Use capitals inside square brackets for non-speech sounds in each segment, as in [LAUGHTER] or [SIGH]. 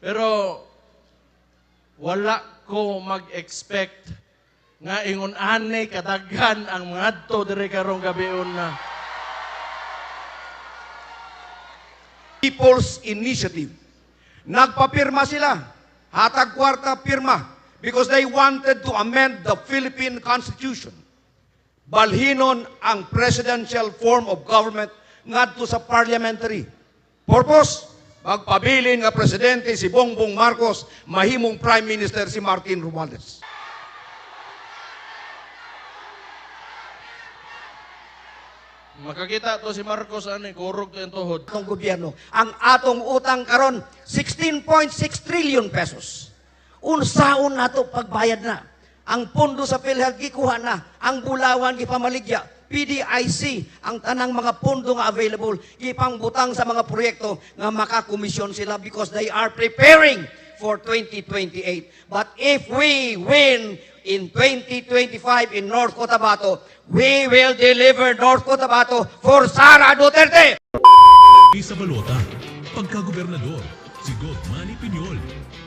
Pero wala ko mag-expect nga ingon ane kadaghan ang mga adto dire karong gabion na People's Initiative. Nagpapirma sila. Hatag kwarta pirma because they wanted to amend the Philippine Constitution. Balhinon ang presidential form of government ngadto sa parliamentary. Purpose, magpabilin nga presidente si Bongbong Marcos, mahimong prime minister si Martin Romualdez. makakita to si Marcos ani kurog to yung tuhod. atong gobyerno. Ang atong utang karon 16.6 trillion pesos. Unsaon nato pagbayad na? Ang pondo sa PhilHealth gikuha na, ang bulawan gipamaligya, PDIC, ang tanang mga pondo nga available, gipangbutang sa mga proyekto nga makakomisyon sila because they are preparing for 2028. But if we win in 2025 in North Cotabato, we will deliver North Cotabato for Sara Duterte! Isa Balota, pagkagobernador, si God Manny Piñol.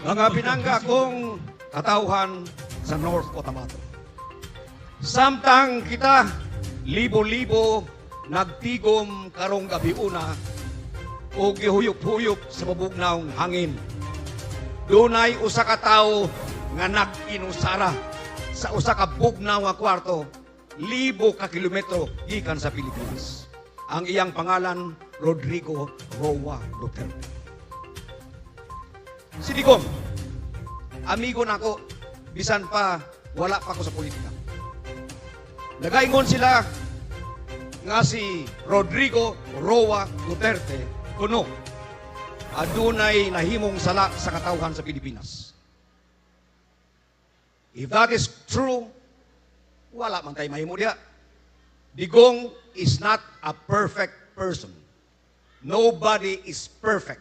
Mga pinangga kong katauhan sa North Cotabato. Samtang kita libo-libo nagtigom karong gabi una o gihuyop-huyop sa babugnaw hangin. Dunay usa ka tawo nga nag-inusara sa usa ka bugnaw nga kwarto libo ka kilometro gikan sa Pilipinas. Ang iyang pangalan Rodrigo Roa Duterte. Si Digong, amigo nako, bisan pa wala pa ko sa politika. Nagaingon sila nga si Rodrigo Roa Duterte kuno adunay nahimong sala sa katawhan sa Pilipinas. If that is true, wala man tayo mahimo diha. Digong is not a perfect person. Nobody is perfect.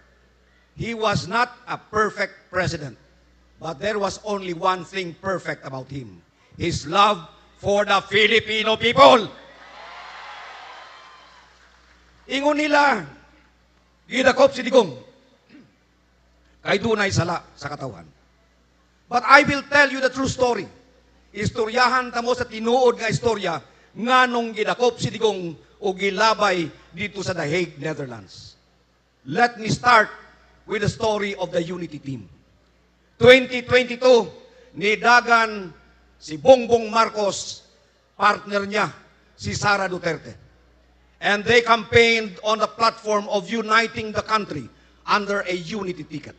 He was not a perfect president, but there was only one thing perfect about him his love for the Filipino people. Ingon nila, gidakop si Digong, kay dunay sala sa katawan. But I will tell you the true story. Istoryahan tamo sa tinuod nga istorya nga nung gidakop si Digong o gilabay dito sa The Hague, Netherlands. Let me start with the story of the Unity Team. 2022, nidagan si Bongbong Marcos, partner niya, si Sara Duterte. And they campaigned on the platform of uniting the country under a unity ticket.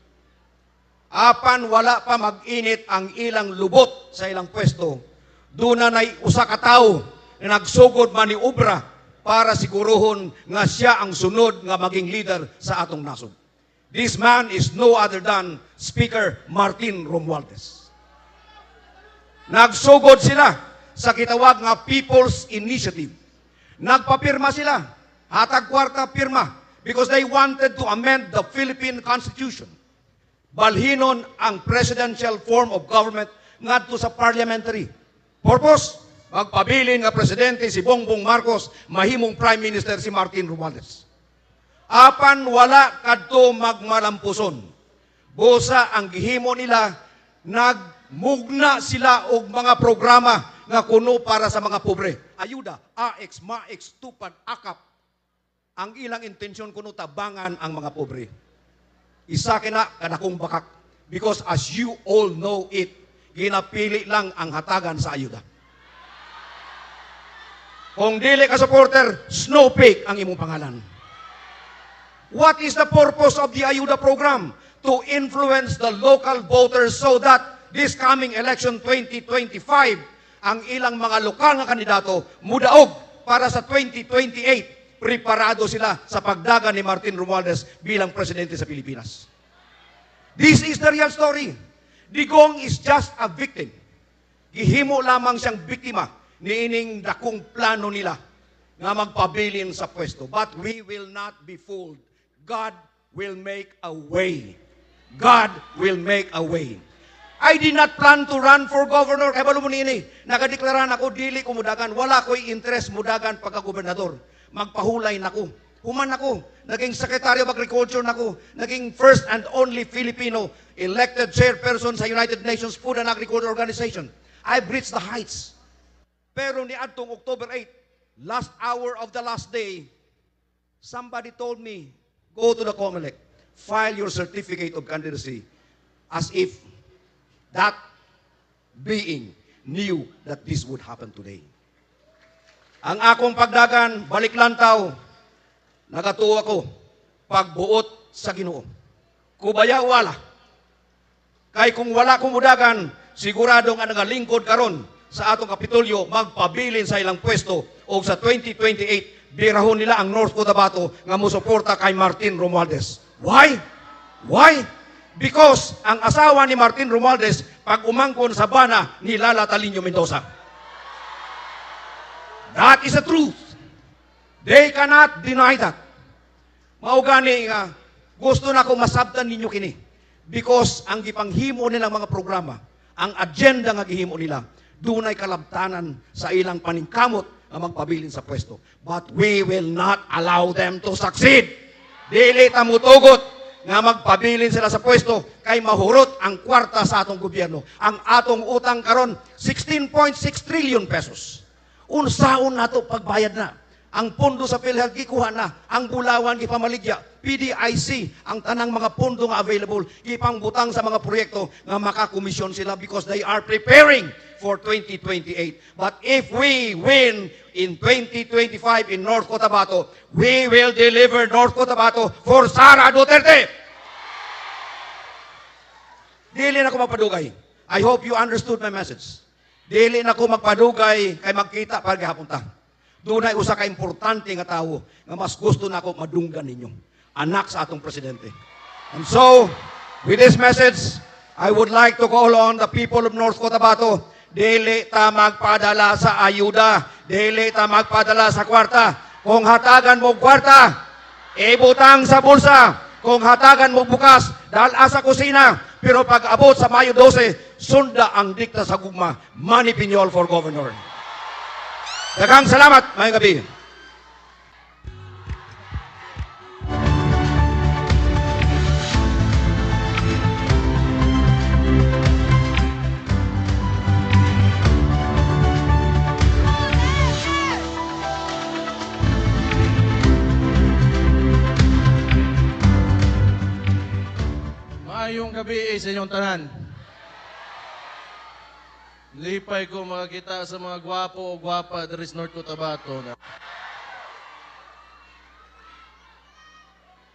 Apan wala pa mag-init ang ilang lubot sa ilang pwesto, doon na nay usa ka tawo na nagsugod man ni Ubra para siguruhon nga siya ang sunod nga maging leader sa atong nasod. This man is no other than Speaker Martin Romualdez. Nagsugod sila sa kitawag nga People's Initiative. Nagpapirma sila. Hatag kwarta pirma because they wanted to amend the Philippine Constitution. Balhinon ang presidential form of government ngadto sa parliamentary. Purpose, magpabilin nga presidente si Bongbong Marcos, mahimong prime minister si Martin Romualdez. Apan wala kadto magmalampuson. Busa ang gihimo nila nagmugna sila og mga programa nga kuno para sa mga pobre. Ayuda, AX, MAX, Tupad, AKAP. Ang ilang intensyon kuno tabangan ang mga pobre. Isa kina kanakong bakak. Because as you all know it, ginapili lang ang hatagan sa ayuda. Kung dili ka supporter, snowpeak ang imong pangalan. What is the purpose of the Ayuda program? To influence the local voters so that this coming election 2025, ang ilang mga lokal nga kandidato mudaog para sa 2028, preparado sila sa pagdagan ni Martin Romualdez bilang presidente sa Pilipinas. This is the real story. Digong is just a victim. Gihimo lamang siyang biktima ni ining dakong plano nila nga magpabilin sa pwesto. But we will not be fooled. God will make a way. God will make a way. I did not plan to run for governor. Kaya mo nini, nagadeklaran ako, dili ko mudagan. Wala ko'y interest mudagan pagka-gobernador. Magpahulay nako. Human ako. Naging Secretary of Agriculture nako. Naging first and only Filipino elected chairperson sa United Nations Food and Agriculture Organization. I've reached the heights. Pero ni Adtong October 8, last hour of the last day, somebody told me, go to the COMELEC, file your certificate of candidacy as if that being knew that this would happen today. Ang akong pagdagan, balik lantaw, nagatuwa ko, pagbuot sa ginoo. Kubaya wala. Kay kung wala kumudagan, sigurado nga nagalingkod karon sa atong kapitulyo, magpabilin sa ilang pwesto o sa 2028, birahon nila ang North Cotabato nga musuporta kay Martin Romualdez. Why? Why? Because ang asawa ni Martin Romualdez, pag umangkon sa bana ni Lala Talinio Mendoza. That is the truth. They cannot deny that. Mao gani nga gusto na ko masabtan ninyo kini because ang gipanghimo nilang mga programa, ang agenda nga gihimo nila, dunay kalabtanan sa ilang paningkamot nga magpabilin sa pwesto. But we will not allow them to succeed. Dili ta mutugot nga magpabilin sila sa pwesto kay mahurot ang kwarta sa atong gobyerno. Ang atong utang karon 16.6 trillion pesos. Unsaon nato pagbayad na? Ang pondo sa PhilHealth gikuha na, ang bulawan gipamaligya, PDIC, ang tanang mga pondo nga available, gipangbutang sa mga proyekto nga makakomisyon sila because they are preparing for 2028. But if we win in 2025 in North Cotabato, we will deliver North Cotabato for Sara Duterte. Dili na ko magpadugay. I hope you understood my message. Dili na ko magpadugay kay magkita para gihapon ta. Dunay usa ka importante nga tawo nga mas gusto na ako madunggan ninyo. Anak sa atong presidente. And so, with this message, I would like to call on the people of North Cotabato, dili ta magpadala sa ayuda, dili ta magpadala sa kwarta. Kung hatagan mo kwarta, ibutang sa bulsa. Kung hatagan mo bukas, dala sa kusina. Pero pag abot sa Mayo 12, sunda ang dikta sa gugma, Manny Piñol for governor. Daghang salamat, may gabi. Tanan. Lipay ko makakita sa mga gwapo o gwapa dari sa North Cotabato.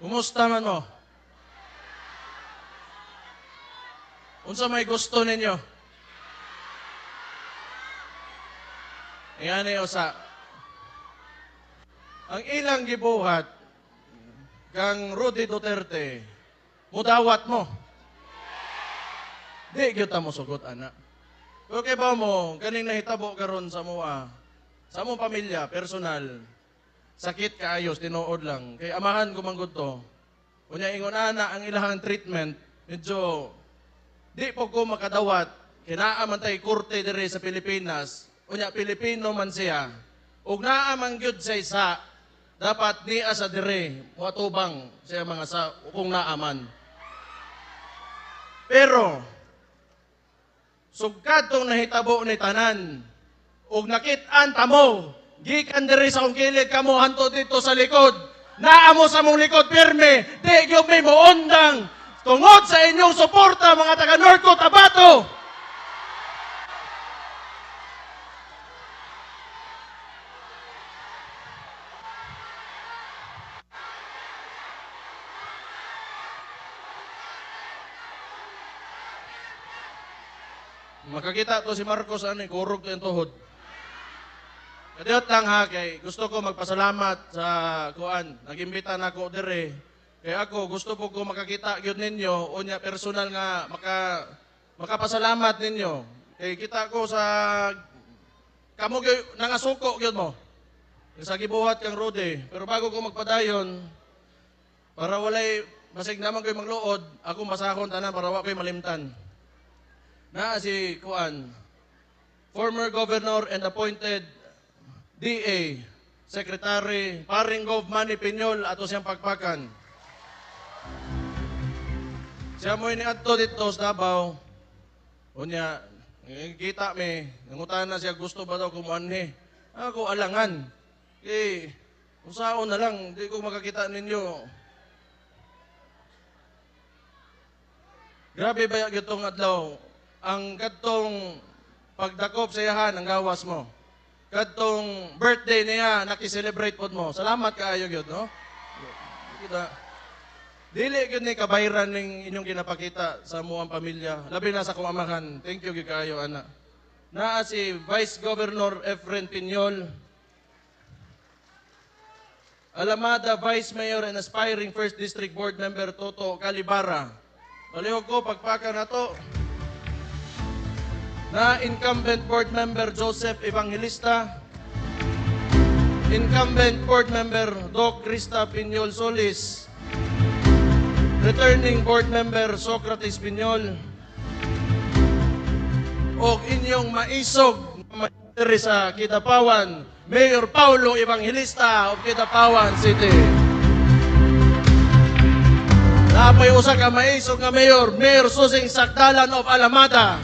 Kumusta man mo? Unsa may gusto ninyo? Yan o sa ang ilang gibuhat kang Rudy Duterte mudawat mo. Di gyud ta mo sugot ana. Pero kay ba mo? Kaning nahitabo karon sa mua sa among pamilya personal. Sakit kaayos tinuod lang. Kay amahan ko manggod to. Unya ingon ana ang ilahang treatment medyo di po ko makadawat. Kinaa man tay korte dire sa Pilipinas. Unya Pilipino man siya. Ug naa man gyud sa isa. Dapat niya sa dire muatubang sa mga sa kung naaman pero sugkad tong nahitabo ni tanan. Ug nakit-an tamo gikan diri sa kilid kamo hanto dito sa likod. Naa mo sa mong likod pirme. Di gyud may moondang. Tungod sa inyong suporta mga taga North Cotabato Makakita to si Marcos ano, eh, kurog to yung tuhod. Kadiyot lang ha, kay gusto ko magpasalamat sa kuan. Nag-imbita na ako dire. Kay ako, gusto po ko makakita gyud ninyo, unya personal nga maka makapasalamat ninyo. Kay kita ko sa kamo nangasuko gyud mo. Sa gibuhat kang Rudy. Pero bago ko magpadayon, para walay masig naman ko'y magluod, ako masahon tanan para wa ko'y malimtan na si Kuan, former governor and appointed DA, Secretary Paring Gov Manny Piñol ato siyang pagpakan. Siya mo ini adto dito sa Davao. Unya, kita mi, nangutan na siya gusto ba daw kumuanhi. Ako alangan. Eh, usaon na lang, di ko makakita ninyo. Grabe ba itong adlaw? Ang kadtong pagdakop sa iyahan, ang gawas mo. Kadtong birthday niya, nakiselebrate pod mo. Salamat kaayo gyud, no? Kita. Dili gyud ni kabayran ning inyong ginapakita sa muang pamilya. Labi na sa kong amahan. Thank you gyud kaayo ana. Naa si Vice Governor Efren Pinyol. Alamada Vice Mayor and aspiring First District Board Member Toto Calibara. Palihog ko pagpaka na to. Na incumbent board member Joseph Evangelista. Incumbent board member Doc Krista Pinyol Solis. Returning Board Member Socrates Pinyol o inyong maisog mayor sa Kidapawan, Mayor Paulo Evangelista of Kidapawan City. Napay usa ka maisog nga mayor, Mayor Susing Sakdalan of Alamada.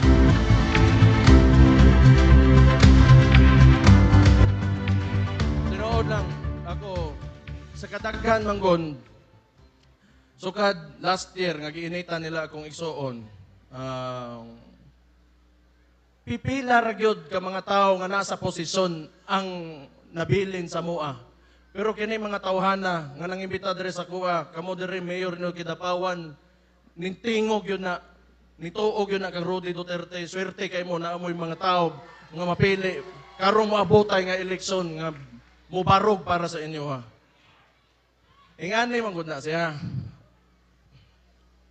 Ako sa kadaghan manggon Sukad last year nga giinitan nila akong igsuon. ah, pipila ra gyud ka mga tao nga nasa posisyon ang nabilin sa mua. Pero kini mga tawhana nga nangimbita diri sa kuha, kamo diri mayor ni Kidapawan, nintingog yun na nituog yun na kang Rudy Duterte, swerte kay mo na amoy mga tao nga mapili karong moabotay nga eleksyon nga mubarog para sa inyo ha. Ingani man gud na siya.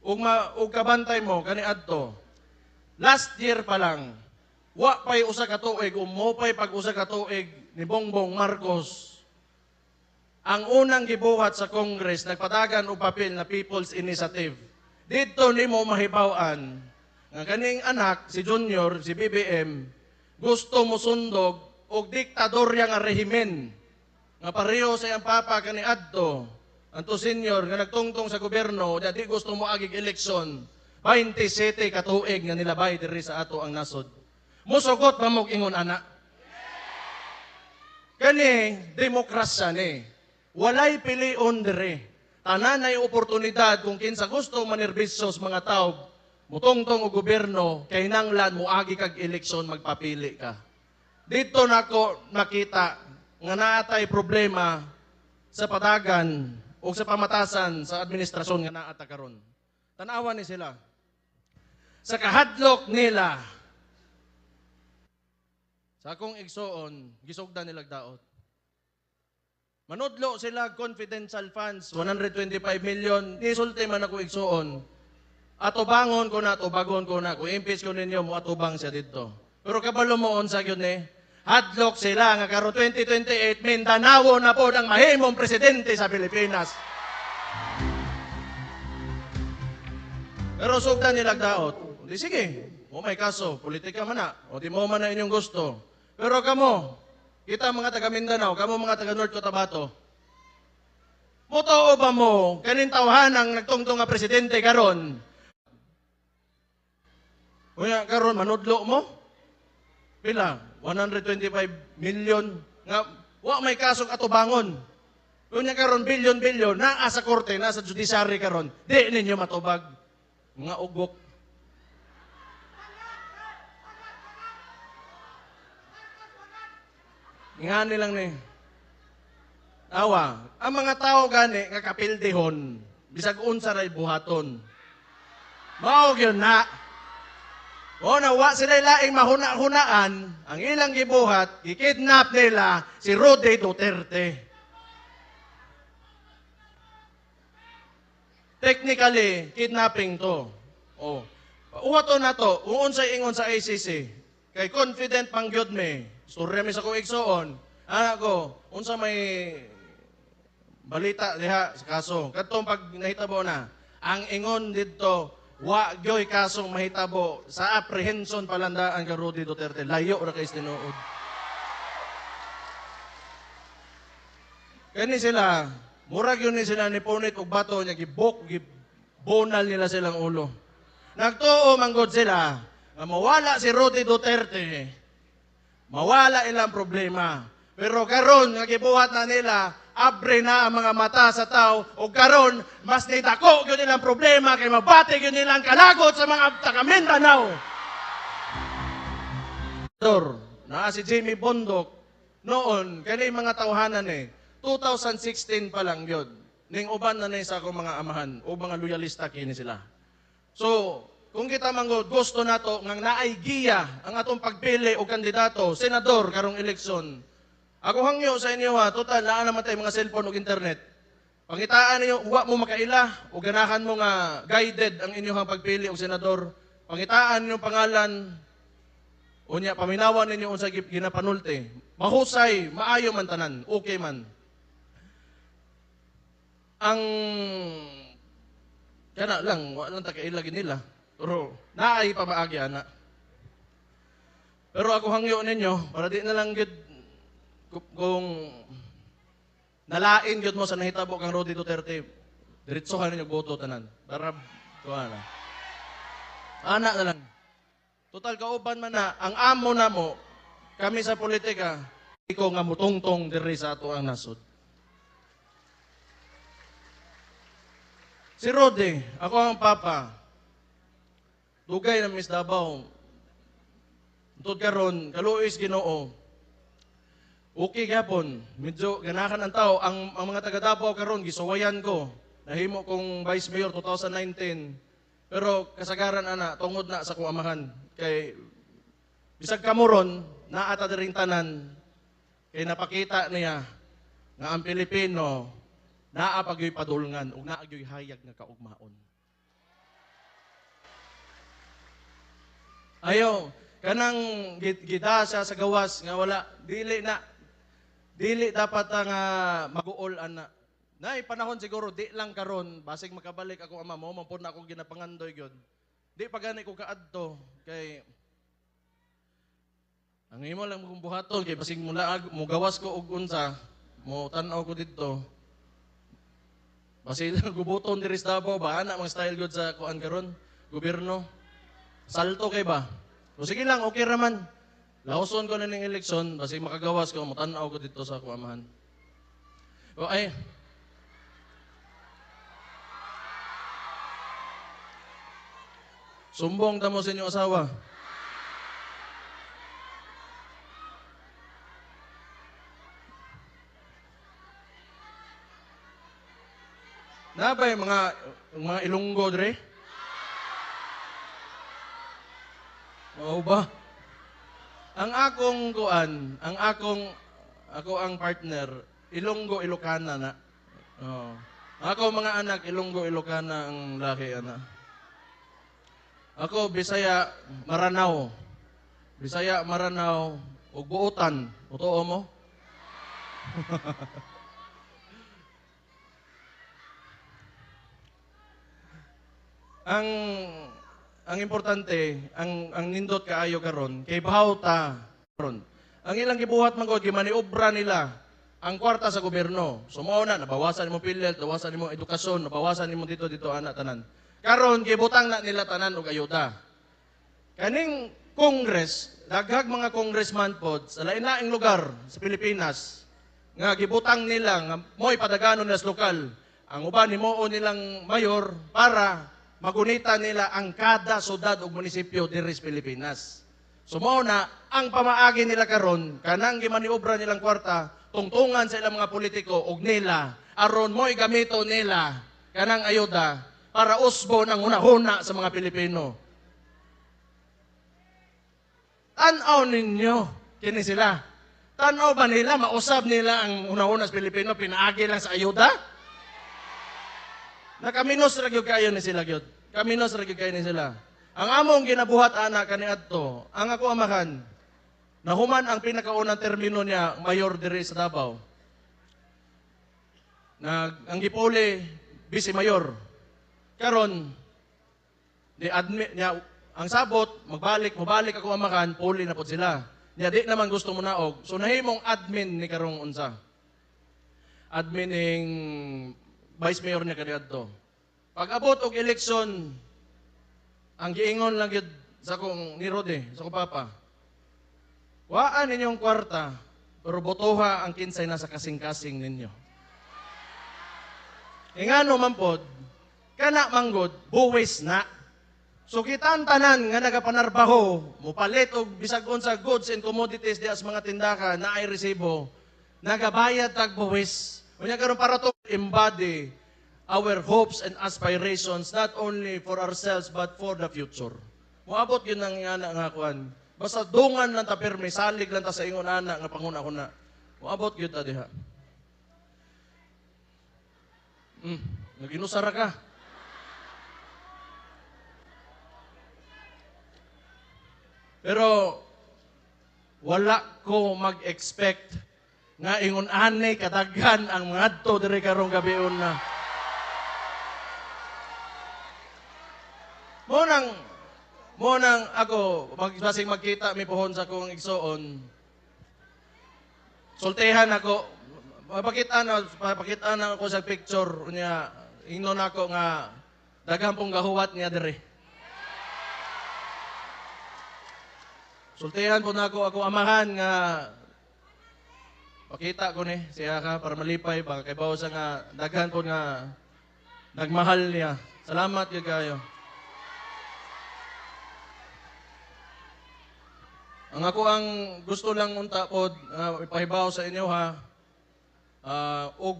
Ug ma ug kabantay mo kani adto. Last year pa lang wa pay usa ka tuig umo pay pag usa ka tuig ni Bongbong Marcos ang unang gibuhat sa Congress nagpatagan og papel na People's Initiative. Dito nimo mahibaw-an nga kaning anak si Junior si BBM gusto mo sundog og diktadorya nga rehimen nga pareho sa iyang papa kani adto Anto senior nga nagtungtong sa gobyerno, na di gusto mo agig eleksyon, 27 katuig nga nilabay diri sa ato ang nasod. Musugot ba mong ingon ana? Kani, demokrasya ni. Walay pilion diri. Tanan ay oportunidad kung kinsa gusto manirbisyo sa mga tao, mutungtong og gobyerno, kay nanglan mo agi kag eleksyon magpapili ka. Dito nako nakita nga naatay problema sa padagan o sa pamatasan sa administrasyon nga naata karon. Tanawa ni sila. Sa kahadlok nila sa akong igsoon, gisugdan nilag daot. Manudlo sila confidential funds, 125 million, nisulti man ako igsoon. Atubangon ko na, atubagon ko na. Kung impis ko ninyo, mo atubang siya dito. Pero kabalo mo on sa yun eh, hadlock sila nga karo 2028, Mindanao na po ang mahimong presidente sa Pilipinas. Pero sugdan nila daot. Di sige, o may kaso, politika man na. O di mo man na inyong gusto. Pero kamo, kita mga taga Mindanao, kamo mga taga North Cotabato, Motoo ba mo, kanin tawhan ang nagtungtong nga presidente karon? Kuya, karon manudlo mo? Pila? 125 million nga wa may kasong atubangon. Kunya karon bilyon bilyon naa sa korte na sa judiciary karon. Di ninyo matubag mga ugok. Ngani lang ni. Awa, ang mga tao gani nga kapildehon, bisag unsa ray buhaton. Mao gyud na. O na wa sila laing mahuna-hunaan, ang ilang gibuhat, gikidnap nila si Rudy Duterte. Technically, kidnapping to. O, uwato na to, uon sa ingon sa ICC, kay confident pang gyud me, storya mi sa ko igsoon, anak ko, unsa may balita diha sa kaso. Katong pag nahitabo na, ang ingon didto wa gyoy kasong mahitabo sa apprehension palandaan ka Rudy Duterte. Layo ra kay tinuod. Kani sila, murag yun ni sila ni Punit og bato niya gibok, gib, Bunal nila silang ulo. Nagtuo manggod sila nga mawala si Rudy Duterte. Mawala ilang problema. Pero karon nga gibuhat na nila, abre na ang mga mata sa tao o karon mas nidako gyud ilang problema kay mabati gyud nilang kalagot sa mga taga Mindanao. Dor, naa si Jimmy Bondok noon kani mga tawhanan eh 2016 pa lang yun. Ning uban na ni sa akong mga amahan o mga loyalista kini sila. So, kung kita manggod gusto nato nga naay giya ang atong pagpili og kandidato senador karong eleksyon. Ako hangyo sa inyo ha, total naa naman tayo mga cellphone ug internet. Pangitaan ninyo, wa mo makaila o ganahan mo nga guided ang inyong pagpili og senador. Pangitaan ninyo pangalan, Unya, paminawan ninyo unsa gi- ginapanulti. Mahusay, maayo man tanan, okay man. Ang kana lang, wa lang takailagi nila. Pero naay pa maagi ana. Pero ako hangyo ninyo, para di na lang ku- kung nalain gyud mo sa nahitabo kang Rodi Duterte, diretsohan ninyo boto tanan. Para kuha na. Ana na lang. Total kauban man na, ang amo na mo, kami sa politika, ikaw nga mutungtong diri sa ato ang nasod. Si Rode, ako ang papa. Dugay na Miss Davao. Tod karon, kaluoy is Ginoo. Okay gyapon, medyo ganahan ang tao ang, ang mga taga Davao karon gisuwayan ko. Nahimo kong Vice Mayor 2019. Pero kasagaran ana tungod na sa kong amahan kay bisag kamuron naata diring tanan kay napakita niya nga ang Pilipino naa pagyoy padulngan ug naa gyoy hayag nga kaugmaon. Ayo, kanang gid- gida siya sa gawas nga wala dili na dili dapat nga maguol ana. Nay panahon siguro di lang karon basig makabalik ako ama mo man pud na ako ginapangandoy gyud. Di pa gani ko kaadto kay ang imo lang kong buhaton kay basig mula mo gawas ko og unsa mo tan-aw ko didto. Basig [LAUGHS] gubuton diri sa Davao ba ana mga style gyud sa kuan karon gobyerno. Salto kay ba? O sige lang, okay raman. Lauson ko na ng eleksyon, basi makagawas ko, matanaw ko dito sa kuamahan. O ay, sumbong tamo sa inyong asawa. Nabay mga mga ilunggo dre? Oo ba? Ang akong kuan, ang akong ako ang partner, Ilonggo Ilocana na. Oo. Ako mga anak Ilonggo Ilocana ang laki ana. Ako Bisaya Maranao. Bisaya Maranao ug buotan. Totoo mo? [LAUGHS] ang ang importante, ang ang nindot kaayo karon kay bahaw ta karon. Ang ilang gibuhat man gud gimaniobra nila ang kwarta sa gobyerno. So mao na nabawasan mo PhilHealth, nabawasan mo edukasyon, nabawasan mo dito dito ana tanan. Karon gibutang na nila tanan og ayuda. Kaning Congress, daghag mga congressman pod sa lain-laing lugar sa Pilipinas nga gibutang nila nga mo'y padaganon nila sa lokal. Ang uban himuon nilang mayor para magunita nila ang kada syudad ug munisipyo diri sa Pilipinas. So na ang pamaagi nila karon kanang gimaniobra nilang kwarta tungtungan sa ilang mga politiko ug nila aron mo'y gamito nila kanang ayuda para usbon ang hunahuna sa mga Pilipino. Tanaw ninyo, kini sila. Tanaw ba nila, mausab nila ang una-una sa Pilipino, pinaagi lang sa ayuda? Nakaminos ra gyud kayo ni sila gyud. Kaminos ra gyud kayo ni sila. Ang among ginabuhat ana kaniadto, ang ako amahan, nahuman ang pinakaunang termino niya mayor diri sa Davao. Nag ang gipuli vice mayor. Karon di admit niya ang sabot magbalik mobalik ako amakan puli na pod sila. Niya di naman gusto mo naog. So nahimong admin ni karong unsa. Admin ning vice mayor niya kaniadto. Pag abot og eleksyon, ang giingon lang yun sa kong ni Rode, sa kong papa, waan ninyong kwarta, pero botoha ang kinsay na sa kasing-kasing ninyo. Ingano man pod, kana manggod, buwis na. So kita ang tanan nga nagapanarbaho, mupalit og bisag sa goods and commodities di as mga tindaka na ay resibo, nagabayad tag buwis. Unya karon para to embody our hopes and aspirations not only for ourselves but for the future. Moabot yun ang nga nga kuan. Basta dungan lang ta pirmi, salig lang ta sa ingon ana nga panguna ko na. Moabot gyud ta diha. Mm, naginusara ka. Pero wala ko mag-expect nga ingon anay kadaghan ang mga adto dire karong gabion na. Mo nang ako magbasing magkita mi pohon sa kong igsoon. Sultihan ako mapakita na mapakita na ako sa picture niya ingnon ako nga daghang pong gahuwat niya dire. Sultihan po na ako ako amahan nga pakita ko ni siya ka para malipay ba kay bawo sa nga daghan po nga nagmahal niya. Salamat gyud kayo. Ang ako ang gusto lang unta pod uh, ipahibaw sa inyo ha. Ah, og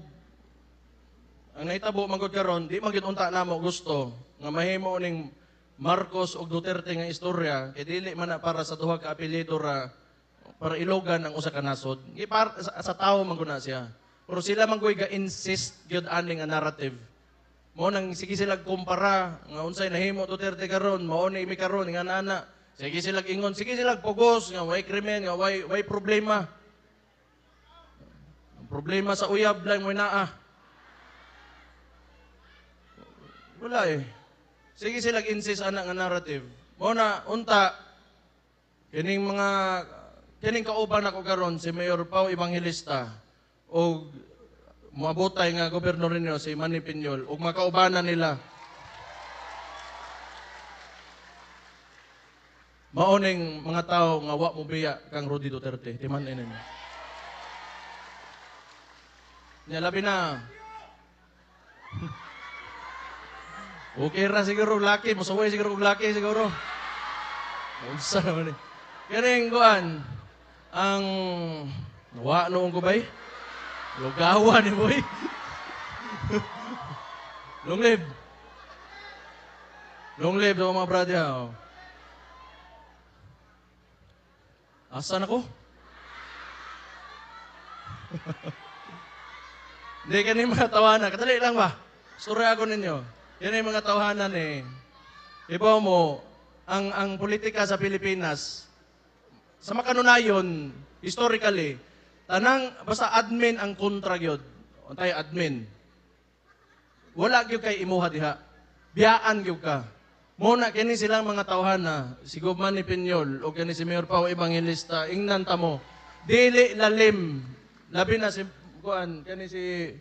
ang nahitabo magod karon di magid unta namo gusto nga mahimo ning Marcos ug Duterte nga istorya kay dili man na para sa duha ka apelyido ra para ilogan ang usa ka nasod. Gi para sa, sa tawo man gud na siya. Pero sila man ga insist gyud ani nga narrative. Mo nang sige sila kumpara nga unsay nahimo Duterte karon, mao ni imi karon nga nana. Sige sila ingon, sige sila pugos nga way krimen, nga way way problema. Ang problema sa uyab lang mo naa. Wala eh. Sige sila insist ana nga narrative. Mo na unta kining mga kining kauban ako karon si Mayor Pau Evangelista o moabotay nga gobernador ninyo si Manny Piñol ug makaubanan nila Maoning mga tao nga wa mo biya kang Rudy Duterte. Timan inin. Nya labi na. [LAUGHS] okay ra siguro laki, musuway siguro kung laki siguro. Unsa naman eh. Kaning kuan ang wa noong ko bay. Lugawa ni boy. [LAUGHS] Long live. Long live daw mga brother. Oh. Asan ako? [LAUGHS] Hindi, kani mga tawanan. Kadali lang ba? Story ako ninyo. Yan yung mga tawanan eh. Ibaw mo, ang ang politika sa Pilipinas, sa makanunayon, historically, tanang, basta admin ang kontra gyud. Untay admin. Wala gyud kay imuha diha. Biyaan gyud ka. Muna kini silang mga tawhana, si Gubman ni Pinyol o kini si Mayor Pao Evangelista, ingnan ta mo. Dili lalim. Labi na si kuan kani si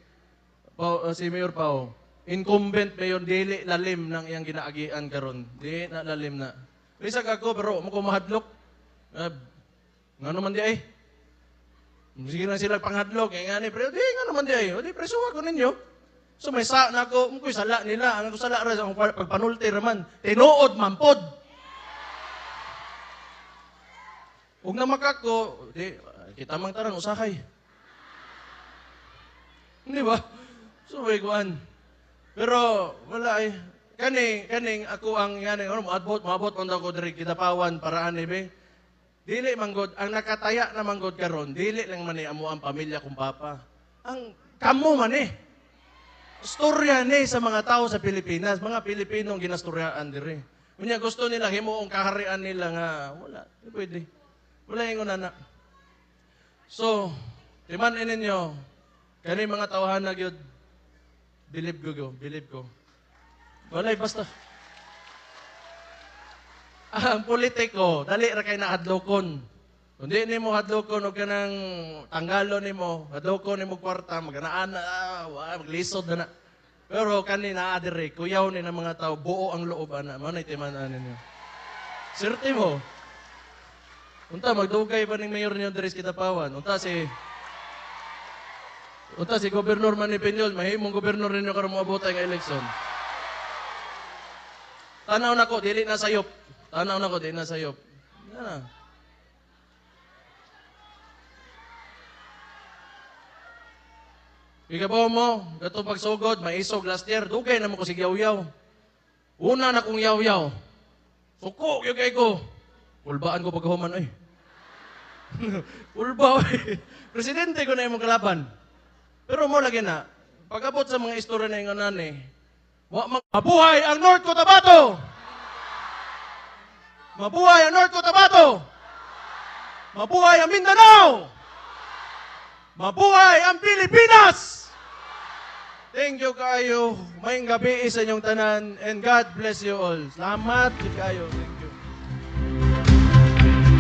Pao, uh, si Mayor Pao. Incumbent mayor dili lalim ng iyang ginaagian karon. Di na lalim na. Bisag ako pero mo mahadlok. Uh, ngano man di ay? Sige na sila panghadlok, kaya nga ni, pero di nga naman di ay, o di presuwa ko ninyo. So may sa na ako, mungkoy sala nila, ang ako sala akong pa- pagpanulti raman. Tinuod man pod. Ug na makako, di kita mang taran usahay. Di ba? So may kuan. Pero wala eh. Kani kaning ako ang yani ano moabot moabot man ko diri kitapawan para ani be. Dili manggod ang nakataya na manggod karon, dili lang man ni amo ang pamilya kong papa. Ang kamo man eh. Storya ni sa mga tao sa Pilipinas, mga Pilipinong ginastoryaan diri. Unya gusto nila himuong kaharian nila nga wala, di pwede. Wala ingon na. So, timan ninyo, kani mga tawhan na gyud believe ko, go, believe ko. Walay basta. Ah, ang politiko, dali ra kay nakadlokon. Kundi ni mo hadlokon og kanang tanggalo nimo, hadlokon nimo kwarta, maganaan na, ah, maglisod na na. Pero kanina adire, kuyaw ni ng mga tao, buo ang loob ana. Mo na timanan ninyo. Serte mo. Unta magdugay pa ning mayor niyo diri Kitapawan. Unta si Unta si Gobernador Manny Peñol, mahimong gobernador ninyo karon moabot nga eleksyon. Tanaw na ko, dili na sayop. Tanaw na ko, dili na sayop. Na. Ikabaw mo, gato pagsugod, maisog last year, dugay na mo ko si yaw-yaw. Una na kong yaw-yaw. Suko, yung kay ko. Ulbaan ko pagkahuman, ay. [LAUGHS] Ulba, ay. Presidente ko na yung kalaban. Pero mo lagi na, pag-abot sa mga istorya na yung anani, wa mag- mabuhay ang North Cotabato! Mabuhay ang North Cotabato! Mabuhay ang Mindanao! Mabuhay ang Pilipinas! Thank you kayo. Maying gabi sa inyong tanan and God bless you all. Salamat kayo.